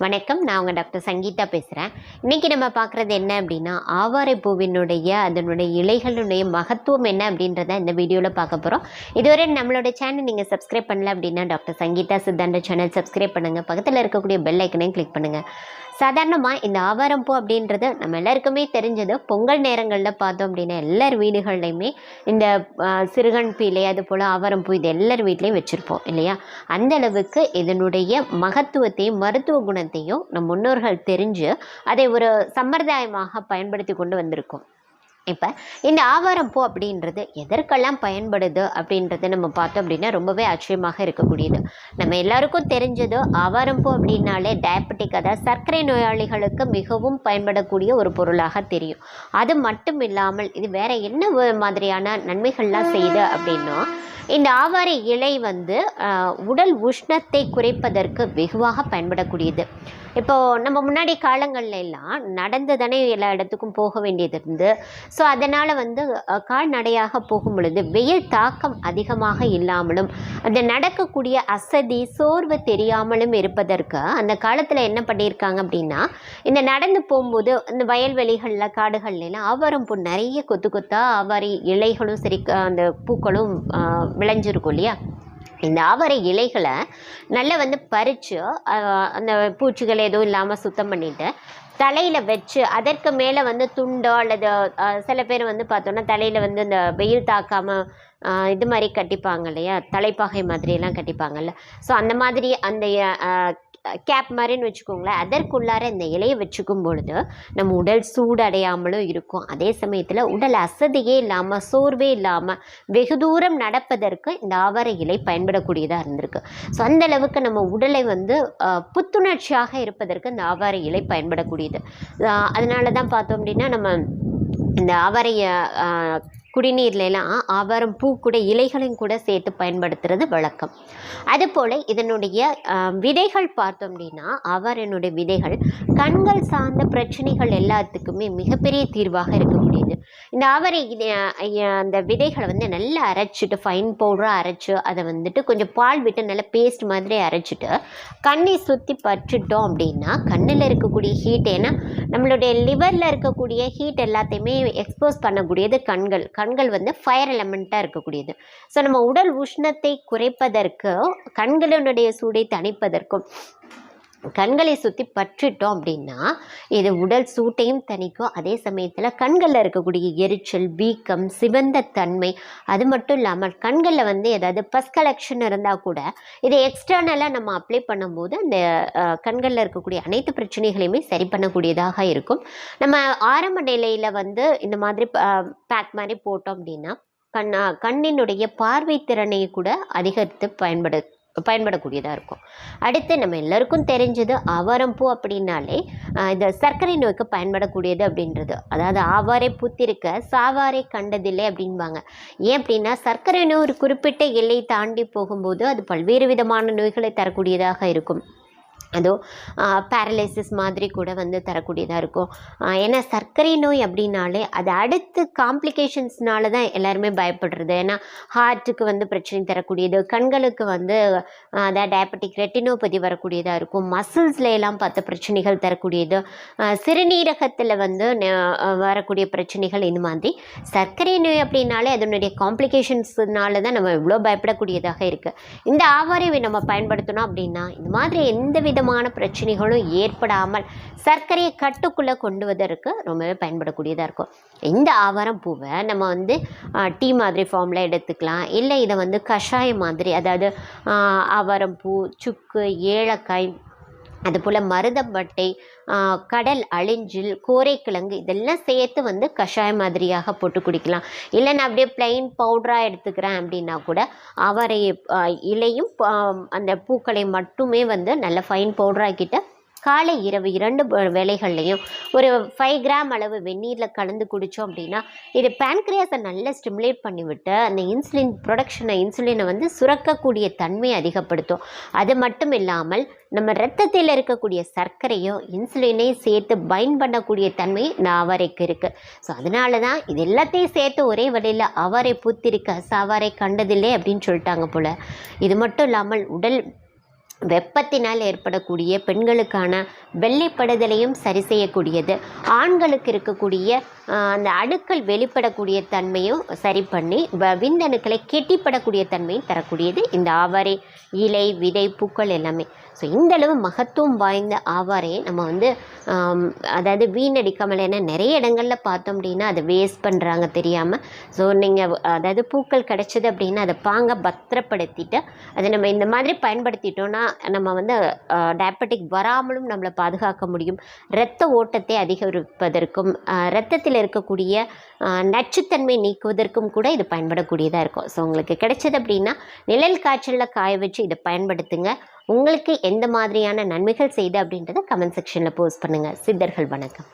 வணக்கம் நான் உங்கள் டாக்டர் சங்கீதா பேசுகிறேன் இன்றைக்கி நம்ம பார்க்குறது என்ன அப்படின்னா ஆவாரை பூவினுடைய அதனுடைய இலைகளுடைய மகத்துவம் என்ன அப்படின்றத இந்த வீடியோவில் பார்க்க போகிறோம் இதுவரை நம்மளோட சேனல் நீங்கள் சப்ஸ்கிரைப் பண்ணல அப்படின்னா doctor Sangeetha Siddhanta channel subscribe பண்ணுங்கள் பக்கத்தில் இருக்கக்கூடிய பெல் ஐக்கனையும் கிளிக் பண்ணுங்கள் சாதாரணமாக இந்த ஆவாரம் பூ அப்படின்றது நம்ம எல்லாருக்குமே தெரிஞ்சது. பொங்கல் நேரங்களில் பார்த்தோம் அப்படின்னா எல்லார் வீடுகள்லையுமே இந்த சிறுகன் சிறுகண் பீலை அது போல் ஆவாரம் பூ இது எல்லார் வீட்லேயும் வச்சுருப்போம் இல்லையா? அந்த அளவுக்கு இதனுடைய மகத்துவத்தையும் மருத்துவ குணத்தையும் நம் முன்னோர்கள் தெரிஞ்சு அதை ஒரு சம்பிரதாயமாக பயன்படுத்தி கொண்டு வந்திருக்கோம். இப்போ இந்த ஆவாரம் பூ அப்படின்றது எதற்கெல்லாம் பயன்படுது அப்படின்றத நம்ம பார்த்தோம் அப்படின்னா ரொம்பவே ஆச்சரியமாக இருக்கக்கூடியது. நம்ம எல்லாருக்கும் தெரிஞ்சது ஆவாரம் பூ அப்படின்னாலே டயபெட்டிக் அதாவது சர்க்கரை நோயாளிகளுக்கு மிகவும் பயன்படக்கூடிய ஒரு பொருளாக தெரியும். அது மட்டும் இல்லாமல் இது வேற என்ன மாதிரியான நன்மைகள்லாம் செய்யுது அப்படின்னா இந்த ஆவார இலை வந்து உடல் உஷ்ணத்தை குறைப்பதற்கு வெகுவாக பயன்படக்கூடியது. இப்போ நம்ம முன்னாடி காலங்கள்ல எல்லாம் நடந்து தானே எல்லா இடத்துக்கும் போக வேண்டியது இருந்து. ஸோ அதனால் வந்து கால்நடையாக போகும் பொழுது வெயில் தாக்கம் அதிகமாக இல்லாமலும் அந்த நடக்கக்கூடிய அசதி சோர்வு தெரியாமலும் இருப்பதற்கு அந்த காலத்தில் என்ன பண்ணியிருக்காங்க அப்படின்னா இந்த நடந்து போகும்போது இந்த வயல்வெளிகளில் காடுகள்லாம் அவரம் பூ நிறைய கொத்து கொத்தா அவரி இலைகளும் சரி அந்த பூக்களும் விளைஞ்சிருக்கும் இல்லையா? இந்த இலைகளை நல்லா வந்து பறித்து அந்த பூச்சிகள் எதுவும் இல்லாமல் சுத்தம் பண்ணிவிட்டு தலையில் வச்சு அதற்கு மேலே வந்து துண்டோ அல்லது சில பேர் வந்து பார்த்தோன்னா தலையில் வந்து இந்த வெயில் தாக்காமல் இது மாதிரி கட்டிப்பாங்க இல்லையா? தலைப்பாகை மாதிரியெல்லாம் கட்டிப்பாங்கல்ல. ஸோ அந்த மாதிரி அந்த கேப் மாதிரின்னு வச்சுக்கோங்களேன். அதற்குள்ளார இந்த இலையை வச்சுக்கும் பொழுது நம்ம உடல் சூடடையாமலும் இருக்கும். அதே சமயத்தில் உடல் அசதியே இல்லாமல் சோர்வே இல்லாமல் வெகு தூரம் நடப்பதற்கு இந்த ஆவார இலை பயன்படக்கூடியதாக இருந்திருக்கு. ஸோ அந்த அளவுக்கு நம்ம உடலை வந்து புத்துணர்ச்சியாக இருப்பதற்கு இந்த ஆவார இலை பயன்படக்கூடியது. அதனால தான் பார்த்தோம் அப்படின்னா நம்ம இந்த ஆவாரைய குடிநீர்லாம் அவரம் ஆவாரம் பூ கூட இலைகளையும் கூட சேர்த்து பயன்படுத்துறது வழக்கம். அதுபோல் இதனுடைய விதைகள் பார்த்தோம் அப்படின்னா ஆவாரனுடைய விதைகள் கண்கள் சார்ந்த பிரச்சனைகள் எல்லாத்துக்குமே மிகப்பெரிய தீர்வாக இருக்கக்கூடியது. இந்த அவரை அந்த விதைகளை வந்து நல்லா அரைச்சிட்டு ஃபைன் பவுடராக அரைச்சு அதை வந்துட்டு கொஞ்சம் பால் விட்டு நல்லா பேஸ்ட் மாதிரி அரைச்சிட்டு கண்ணை சுற்றி பற்றிட்டோம் அப்படின்னா கண்ணில் இருக்கக்கூடிய ஹீட் ஏன்னா நம்மளுடைய லிவரில் இருக்கக்கூடிய ஹீட் எல்லாத்தையுமே எக்ஸ்போஸ் பண்ணக்கூடியது கண்கள். கண்கள் வந்து ஃபயர் எலமெண்ட்டாக இருக்கக்கூடியது. ஸோ நம்ம உடல் உஷ்ணத்தை குறைப்பதற்கு கண்களினுடைய சூடை தணிப்பதற்கும் கண்களை சுற்றி பற்றிட்டோம் அப்படின்னா இது உடல் சூட்டையும் தணிக்கும். அதே சமயத்தில் கண்களில் இருக்கக்கூடிய எரிச்சல் வீக்கம் சிவந்த தன்மை அது மட்டும் இல்லாமல் கண்களில் வந்து ஏதாவது பஸ் கலெக்ஷன் இருந்தால் கூட இதை எக்ஸ்டர்னலாக நம்ம அப்ளை பண்ணும்போது அந்த கண்களில் இருக்கக்கூடிய அனைத்து பிரச்சனைகளையுமே சரி பண்ணக்கூடியதாக இருக்கும். நம்ம ஆரம்ப நிலையில் வந்து இந்த மாதிரி பேக் மாதிரி போட்டோம் அப்படின்னா கண் கண்ணினுடைய பார்வை திறனை கூட அதிகரித்து பயன்படு பயன்படக்கூடியதாக இருக்கும். அடுத்து நம்ம எல்லாருக்கும் தெரிஞ்சது ஆவாரம்பூ அப்படின்னாலே இந்த சர்க்கரை நோய்க்கு பயன்படக்கூடியது அப்படின்றது. அதாவது ஆவாரை பூத்திருக்க சாவாரை கண்டதில்லை அப்படின்பாங்க. ஏன் அப்படின்னா சர்க்கரை நோய் ஒரு குறிப்பிட்ட எல்லை தாண்டி போகும்போது அது பல்வேறு விதமான நோய்களை தரக்கூடியதாக இருக்கும். அதோ பேரலைசிஸ் மாதிரி கூட வந்து தரக்கூடியதாக இருக்கும். ஏன்னா சர்க்கரை நோய் அப்படின்னாலே அது அடுத்து காம்ப்ளிகேஷன்ஸ்னால தான் எல்லாருமே பயப்படுறது. ஏன்னா ஹார்ட்டுக்கு வந்து பிரச்சனை தரக்கூடியது கண்களுக்கு வந்து அதான் டயபெட்டிக் ரெட்டினோபதி வரக்கூடியதாக இருக்கும். மசில்ஸில் எல்லாம் பார்த்த பிரச்சனைகள் தரக்கூடியது. சிறுநீரகத்தில் வந்து வரக்கூடிய பிரச்சனைகள் இந்த மாதிரி. சர்க்கரை நோய் அப்படின்னாலே அதனுடைய காம்ப்ளிகேஷன்ஸ்னால தான் நம்ம இவ்வளோ பயப்படக்கூடியதாக இருக்குது இந்த ஆவாரை நம்ம பயன்படுத்தணும் அப்படின்னா இந்த மாதிரி எந்த வித விதமான பிரச்சனைகளும் ஏற்படாமல் சர்க்கரையை கட்டுக்குள்ளே கொண்டு வதற்கு ரொம்பவே பயன்படக்கூடியதாக இருக்கும். இந்த ஆவாரம் பூவை நம்ம வந்து டீ மாதிரி ஃபார்மில் எடுத்துக்கலாம். இல்லை இதை வந்து கஷாயம் மாதிரி அதாவது ஆவாரம் பூ சுக்கு ஏலக்காய் அதுபோல் மருதம்பட்டை கடல் அழிஞ்சில் கோரைக்கிழங்கு இதெல்லாம் சேர்த்து வந்து கஷாயம் மாதிரியாக போட்டு குடிக்கலாம். இல்லை நான் அப்படியே பிளெயின் பவுடராக எடுத்துக்கிறேன் அப்படின்னா கூட அவரை இலையும் அந்த பூக்களை மட்டுமே வந்து நல்ல ஃபைன் பவுடராக்கிட்ட காலை இரவு இரண்டு வேலைகள்லையும் ஒரு ஃபைவ் கிராம் அளவு வெந்நீரில் கலந்து குடித்தோம் அப்படின்னா இது பேன்க்ரியாஸை நல்லா ஸ்டிமுலேட் பண்ணிவிட்டு அந்த இன்சுலின் ப்ரொடக்ஷனை இன்சுலினை வந்து சுரக்கக்கூடிய தன்மையை அதிகப்படுத்தும். அது மட்டும் இல்லாமல் நம்ம ரத்தத்தில் இருக்கக்கூடிய சர்க்கரையும் இன்சுலினையும் சேர்த்து பைன் பண்ணக்கூடிய தன்மை அவரைக்கு இருக்குது ஸோ அதனால தான் இது எல்லாத்தையும் சேர்த்து ஒரே வழியில் அவரை பூத்திருக்க சவரை கண்டதில்லை அப்படின்னு சொல்லிட்டாங்க போல். இது மட்டும் இல்லாமல் உடல் வெப்பத்தினால் ஏற்படக்கூடிய பெண்களுக்கான வெள்ளைப்படுதலையும் சரி செய்யக்கூடியது. ஆண்களுக்கு இருக்கக்கூடிய அந்த அணுக்கள் வெளிப்படக்கூடிய தன்மையும் சரி பண்ணி வ- விந்தணுக்களை கெட்டிப்படக்கூடிய தன்மையும் தரக்கூடியது இந்த ஆவாரை இலை விதை பூக்கள் எல்லாமே. ஸோ இந்தளவு மகத்துவம் வாய்ந்த ஆவாரையை நம்ம வந்து அதாவது வீணடிக்காமல் ஏன்னா நிறைய இடங்களில் பார்த்தோம் அப்படின்னா அதை வேஸ்ட் பண்ணுறாங்க தெரியாமல் ஸோ நீங்கள் அதாவது பூக்கள் கிடச்சிது அப்படின்னா அதை பாங்க பத்திரப்படுத்திட்டு அதை நம்ம இந்த மாதிரி பயன்படுத்திட்டோம்னா நம்ம வந்து டயபெட்டிக் வராமலும் நம்மளை பாதுகாக்க முடியும். இரத்த ஓட்டத்தை அதிகரிப்பதற்கும் இரத்தத்தில் இருக்கக்கூடிய நச்சுத்தன்மை நீக்குவதற்கும் கூட இது பயன்படக்கூடியதாக இருக்கும். ஸோ உங்களுக்கு கிடைச்சது அப்படின்னா நிழல் காய்ச்சலில் காய வச்சு இதை பயன்படுத்துங்க. உங்களுக்கு எந்த மாதிரியான நன்மைகள் செய்து அப்படின்றத கமெண்ட் செக்ஷனில் போஸ்ட் பண்ணுங்கள் சித்தர்கள் வணக்கம்.